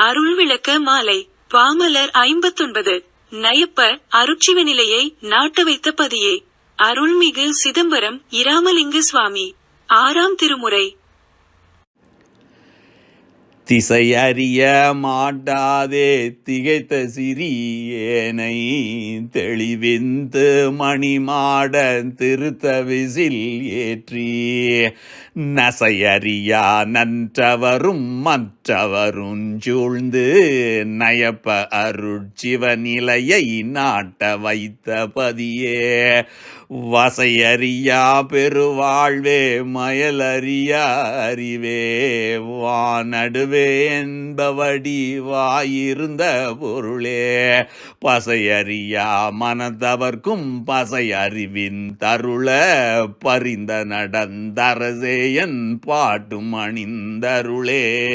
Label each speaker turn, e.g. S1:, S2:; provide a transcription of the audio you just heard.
S1: அருள் விளக்க மாலை. பாமலர் ஐம்பத்தொன்பது. நயப்ப அருட்சிவநிலையை நாட்ட வைத்த பதியே. அருள்மிகு சிதம்பரம் இராமலிங்க சுவாமி. ஆறாம் திருமுறை.
S2: திசையறிய மாட்டாதே திகைத்த சிறியேனை தெளிவிந்து மணிமாட திருத்த விசில் ஏற்றி. நசையறியா நன்றவரும் மற்றவரும் சூழ்ந்து நயப்ப அருட்சிவநிலையை நாட்ட வைத்த பதியே. வசையறியா பெருவாழ்வே மயலறியா அறிவே. வானடுவே என்பவடி வாயிருந்த பொருளே. பசையறியா மனதவர்க்கும் பசை அறிவின் தருள பரிந்த நடந்தரசேயன் பாட்டும் அணிந்தருளே.